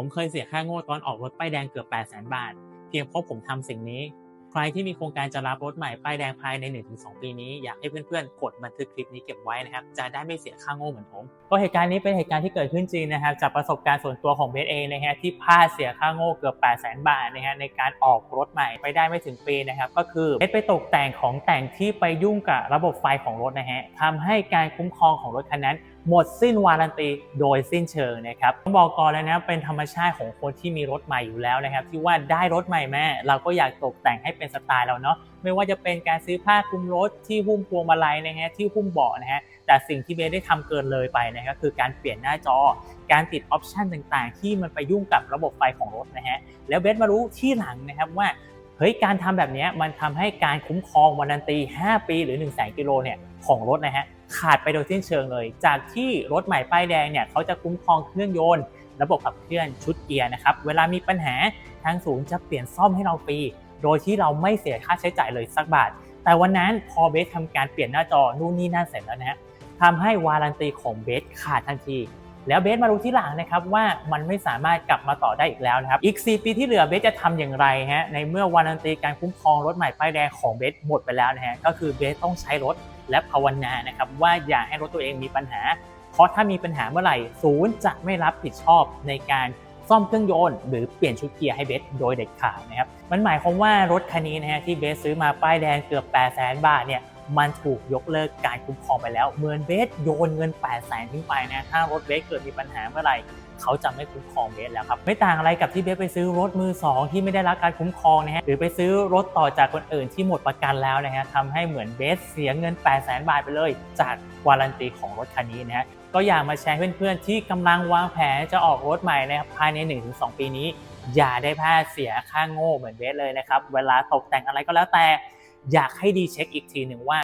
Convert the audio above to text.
ผมเคยเสียค่าโง่ตอนออกรถป้ายแดงเกือบ8 0 0 0 0 0 บาท เพียงเพราะผมทำสิ่งนี้ ใครที่มีโครงการจะรับรถใหม่ป้ายแดงภายใน 1-2 ปีนี้ อยากให้เพื่อนๆ กดบันทึกคลิปนี้เก็บไว้นะครับ จะได้ไม่เสียค่าโง่เหมือนผมก็เหตุการณ์นี้เป็นเหตุการณ์ที่เกิดขึ้นจริงนะครับ จากประสบการณ์ส่วนตัวของเบสเองนะฮะที่พลาดเสียค่าโง่เกือบ8 0 0 0 0 0 บาทนะฮะในการออกรถใหม่ไปได้ไม่ถึงปีนะครับก็คือเบสไปตกแต่งของแต่งที่ไปยุ่งกับระบบไฟของรถนะฮะทำให้การคุ้มครองของรถคันนั้นหมดสิ้นวารันตีโดยสิ้นเชิงนะครับต้องบอกก่อนเลยนะเป็นธรรมชาติของคนที่มีรถใหม่อยู่แล้วนะครับ ที่ว่าได้รถใหม่แม่ เราก็อยากตกแต่งให้เป็นสไตล์เราเนาะไม่ว่าจะเป็นการซื้อผ้าคลุมรถที่หุ้มพวงมาลัยนะฮะที่หุ้มเบาะนะฮะแต่สิ่งที่เบสได้ทำเกินเลยไปนะก็คือการเปลี่ยนหน้าจอ การติดออปชันต่างๆ ที่มันไปยุ่งกับระบบไฟของรถนะฮะแล้วเบสมารู้ที่หลังนะครับว่าเฮ้ยการทำแบบนี้มันทำให้การคุ้มครองวารันตี 5 ปีหรือ 1 0 0 0 0แกิโลเนี่ยของรถนะฮะ ขาดไปโดยสิ้นเชิงเลย จากที่รถใหม่ป้ายแดงเนี่ยเขาจะคุ้มครองเครื่องยนต์ ระบบขับเคลื่อนชุดเกียร์นะครับ เวลามีปัญหาทางศูนย์จะเปลี่ยนซ่อมให้เราฟรี โดยที่เราไม่เสียค่าใช้จ่ายเลยสักบาท แต่วันนั้นพอเบสทำการเปลี่ยนหน้าจอนู่นนี่นั่นเสร็จแล้วนะฮะทำให้วารันตีของเบสขาดทันที แล้วเบสมารู้ที่หลังนะครับว่ามันไม่สามารถกลับมาต่อได้อีกแล้วนะครับ อีก 4 ปีที่เหลือเบสจะทำอย่างไรฮะ ในเมื่อวารันตีการคุ้มครองรถใหม่ป้ายแดงของเบสหมดไปแล้วนะฮะ ก็คือเบสต้องใช้รถและภาวนานะครับว่าอย่าให้รถตัวเองมีปัญหา เพราะถ้ามีปัญหาเมื่อไหร่ศูนย์จะไม่รับผิดชอบในการซ่อมเครื่องยนต์หรือเปลี่ยนชุดเกียร์ให้เบสโดยเด็ดขาดนะครับ มันหมายความว่ารถคันนี้นะฮะที่เบสซื้อมาป้ายแดงเกือบ 8 0 0 0 0 0 บาทเนี่ย มันถูกยกเลิกการคุ้มครองไปแล้วเหมือนเบสโยนเงิน 8 0 0แสนขึ้นไปนะถ้ารถเบสเกิดมีปัญหาเมื่อไหร่เขาจะไม่คุ้มครองเบสแล้วครับไม่ต่างอะไรกับที่เบสไปซื้อรถมือ 2 ที่ไม่ได้รับการคุ้มครองนะฮะหรือไปซื้อรถต่อจากคนอื่นที่หมดประกันแล้วนะฮะทำให้เหมือนเบสเสียเงิน 8 0 0แสนบาทไปเลย จากวารันตีของรถคันนี้นะฮะก็อยากมาแชร์เพื่อนๆที่กำลังวางแผนจะออกรถใหม่นะครับภายใน 1-2 ปีนี้ อย่าได้พลาดเสียค่าโง่เหมือนเบสเลยนะครับเวลาตกแต่งอะไรก็แล้วแต่อยากให้ดีเช็คอีกทีหนึ่งว่า